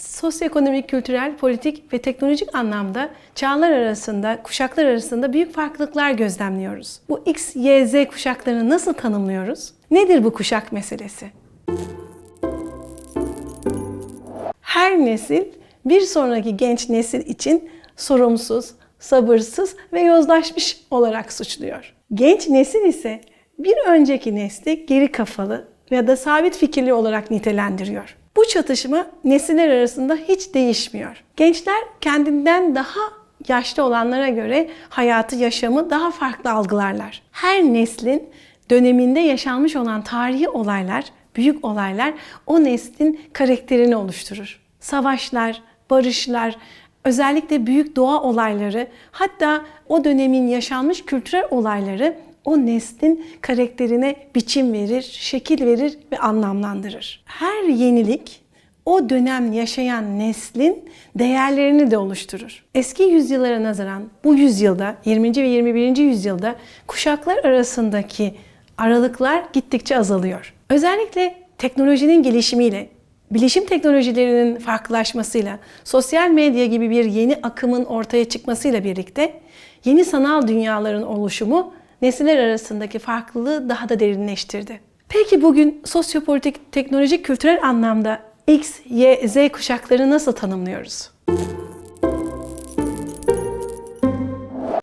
sosyoekonomik, kültürel, politik ve teknolojik anlamda çağlar arasında, kuşaklar arasında büyük farklılıklar gözlemliyoruz. Bu X, Y, Z kuşaklarını nasıl tanımlıyoruz? Nedir bu kuşak meselesi? Her nesil bir sonraki genç nesil için sorumsuz, sabırsız ve yozlaşmış olarak suçluyor. Genç nesil ise bir önceki nesli geri kafalı ya da sabit fikirli olarak nitelendiriyor. Bu çatışma nesiller arasında hiç değişmiyor. Gençler kendinden daha yaşlı olanlara göre hayatı, yaşamı daha farklı algılarlar. Her neslin döneminde yaşanmış olan tarihi olaylar, büyük olaylar o neslin karakterini oluşturur. Savaşlar, barışlar, özellikle büyük doğa olayları, hatta o dönemin yaşanmış kültürel olayları o neslin karakterine biçim verir, şekil verir ve anlamlandırır. Her yenilik o dönem yaşayan neslin değerlerini de oluşturur. Eski yüzyıllara nazaran bu yüzyılda, 20. ve 21. yüzyılda kuşaklar arasındaki aralıklar gittikçe azalıyor. Özellikle teknolojinin gelişimiyle, bilişim teknolojilerinin farklılaşmasıyla, sosyal medya gibi bir yeni akımın ortaya çıkmasıyla birlikte yeni sanal dünyaların oluşumu nesiller arasındaki farklılığı daha da derinleştirdi. Peki bugün sosyopolitik, teknolojik, kültürel anlamda X, Y, Z kuşakları nasıl tanımlıyoruz?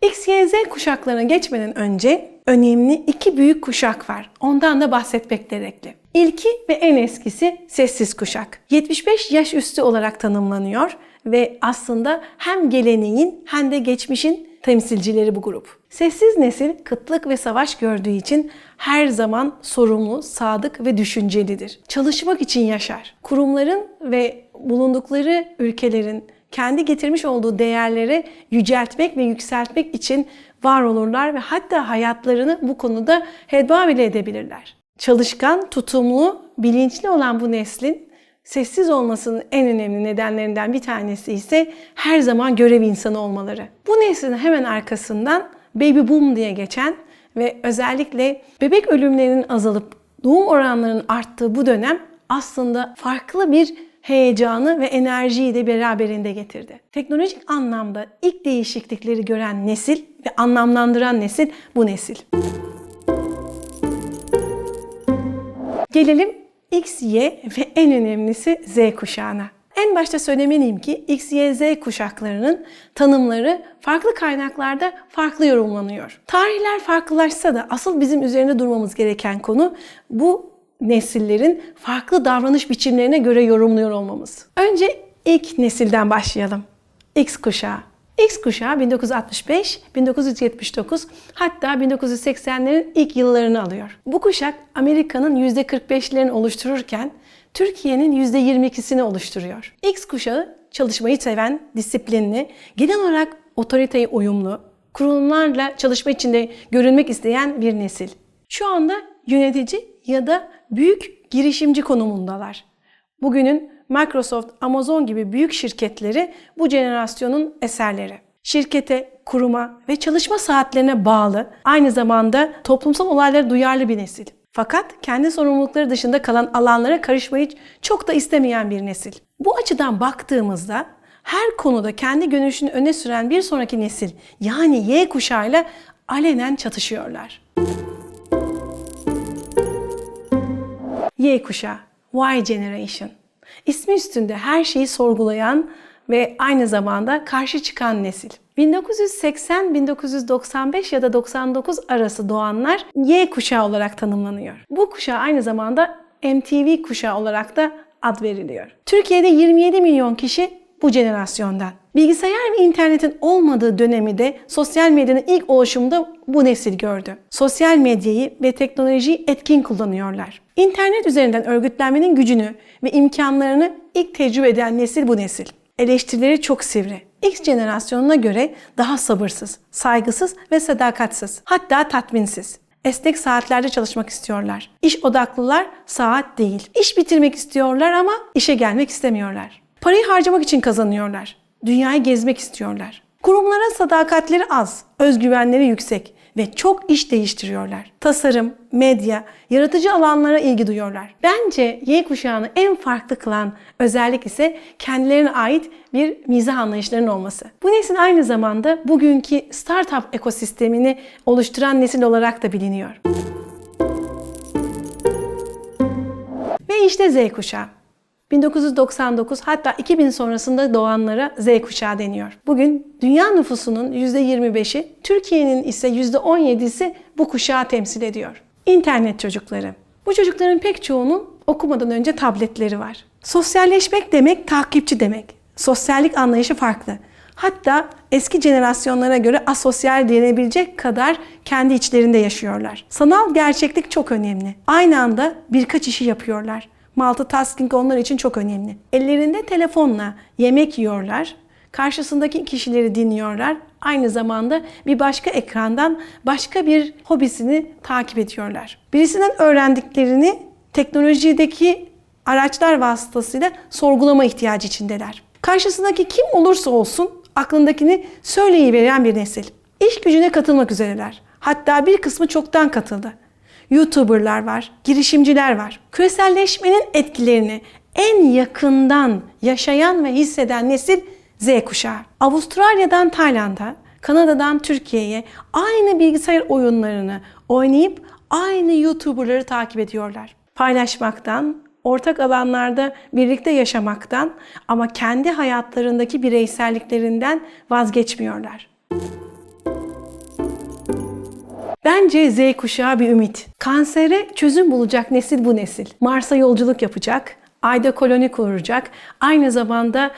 X, Y, Z kuşaklarına geçmeden önce önemli iki büyük kuşak var. Ondan da bahsetmek gerekli. İlki ve en eskisi sessiz kuşak. 75 yaş üstü olarak tanımlanıyor ve aslında hem geleneğin hem de geçmişin temsilcileri bu grup. Sessiz nesil kıtlık ve savaş gördüğü için her zaman sorumlu, sadık ve düşüncelidir. Çalışmak için yaşar. Kurumların ve bulundukları ülkelerin kendi getirmiş olduğu değerleri yüceltmek ve yükseltmek için var olurlar ve hatta hayatlarını bu konuda hedva bile edebilirler. Çalışkan, tutumlu, bilinçli olan bu neslin sessiz olmasının en önemli nedenlerinden bir tanesi ise her zaman görev insanı olmaları. Bu neslin hemen arkasından baby boom diye geçen ve özellikle bebek ölümlerinin azalıp doğum oranlarının arttığı bu dönem aslında farklı bir heyecanı ve enerjiyi de beraberinde getirdi. Teknolojik anlamda ilk değişiklikleri gören nesil ve anlamlandıran nesil bu nesil. Gelelim X, Y ve en önemlisi Z kuşağına. En başta söylemeliyim ki X, Y, Z kuşaklarının tanımları farklı kaynaklarda farklı yorumlanıyor. Tarihler farklılaşsa da asıl bizim üzerinde durmamız gereken konu bu nesillerin farklı davranış biçimlerine göre yorumluyor olmamız. Önce ilk nesilden başlayalım. X kuşağı. X kuşağı 1965, 1979 hatta 1980'lerin ilk yıllarını alıyor. Bu kuşak Amerika'nın %45'lerini oluştururken Türkiye'nin %22'sini oluşturuyor. X kuşağı çalışmayı seven, disiplinli, genel olarak otoriteye uyumlu, kurumlarla çalışma içinde görünmek isteyen bir nesil. Şu anda yönetici ya da büyük girişimci konumundalar. Bugünün Microsoft, Amazon gibi büyük şirketleri bu jenerasyonun eserleri. Şirkete, kuruma ve çalışma saatlerine bağlı, aynı zamanda toplumsal olaylara duyarlı bir nesil. Fakat kendi sorumlulukları dışında kalan alanlara karışmayı çok da istemeyen bir nesil. Bu açıdan baktığımızda her konuda kendi görüşünü öne süren bir sonraki nesil yani Y kuşağıyla alenen çatışıyorlar. Y kuşağı, Y Generation. İsmi üstünde her şeyi sorgulayan ve aynı zamanda karşı çıkan nesil. 1980-1995 ya da 99 arası doğanlar Y kuşağı olarak tanımlanıyor. Bu kuşağı aynı zamanda MTV kuşağı olarak da ad veriliyor. Türkiye'de 27 milyon kişi bu jenerasyondan. Bilgisayar ve internetin olmadığı dönemi de sosyal medyanın ilk oluşumunda bu nesil gördü. Sosyal medyayı ve teknolojiyi etkin kullanıyorlar. İnternet üzerinden örgütlenmenin gücünü ve imkanlarını ilk tecrübe eden nesil bu nesil. Eleştirileri çok sivri. X jenerasyonuna göre daha sabırsız, saygısız ve sadakatsiz. Hatta tatminsiz. Esnek saatlerde çalışmak istiyorlar. İş odaklılar saat değil. İş bitirmek istiyorlar ama işe gelmek istemiyorlar. Parayı harcamak için kazanıyorlar. Dünyayı gezmek istiyorlar. Kurumlara sadakatleri az, özgüvenleri yüksek ve çok iş değiştiriyorlar. Tasarım, medya, yaratıcı alanlara ilgi duyuyorlar. Bence Y kuşağını en farklı kılan özellik ise kendilerine ait bir mizah anlayışlarının olması. Bu nesil aynı zamanda bugünkü startup ekosistemini oluşturan nesil olarak da biliniyor. Ve işte Z kuşağı. 1999 hatta 2000 sonrasında doğanlara Z kuşağı deniyor. Bugün dünya nüfusunun %25'i, Türkiye'nin ise %17'si bu kuşağı temsil ediyor. İnternet çocukları. Bu çocukların pek çoğunun okumadan önce tabletleri var. Sosyalleşmek demek takipçi demek. Sosyallik anlayışı farklı. Hatta eski jenerasyonlara göre asosyal denebilecek kadar kendi içlerinde yaşıyorlar. Sanal gerçeklik çok önemli. Aynı anda birkaç işi yapıyorlar. Multitasking onlar için çok önemli. Ellerinde telefonla yemek yiyorlar. Karşısındaki kişileri dinliyorlar. Aynı zamanda bir başka ekrandan başka bir hobisini takip ediyorlar. Birisinden öğrendiklerini teknolojideki araçlar vasıtasıyla sorgulama ihtiyacı içindeler. Karşısındaki kim olursa olsun aklındakini söyleyiveren bir nesil. İş gücüne katılmak üzereler. Hatta bir kısmı çoktan katıldı. YouTuber'lar var, girişimciler var. Küreselleşmenin etkilerini en yakından yaşayan ve hisseden nesil Z kuşağı. Avustralya'dan Tayland'a, Kanada'dan Türkiye'ye aynı bilgisayar oyunlarını oynayıp aynı YouTuber'ları takip ediyorlar. Paylaşmaktan, ortak alanlarda birlikte yaşamaktan ama kendi hayatlarındaki bireyselliklerinden vazgeçmiyorlar. Bence Z kuşağı bir ümit. Kansere çözüm bulacak nesil bu nesil. Mars'a yolculuk yapacak, Ay'da koloni kuracak, aynı zamanda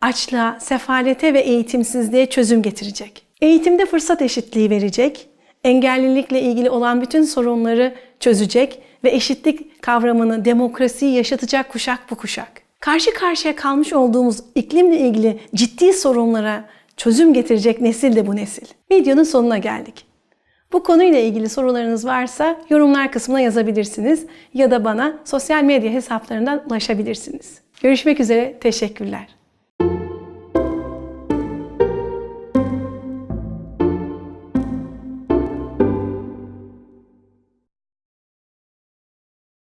açlığa, sefalete ve eğitimsizliğe çözüm getirecek. Eğitimde fırsat eşitliği verecek, engellilikle ilgili olan bütün sorunları çözecek ve eşitlik kavramını, demokrasiyi yaşatacak kuşak bu kuşak. Karşı karşıya kalmış olduğumuz iklimle ilgili ciddi sorunlara çözüm getirecek nesil de bu nesil. Videonun sonuna geldik. Bu konuyla ilgili sorularınız varsa yorumlar kısmına yazabilirsiniz ya da bana sosyal medya hesaplarından ulaşabilirsiniz. Görüşmek üzere, teşekkürler.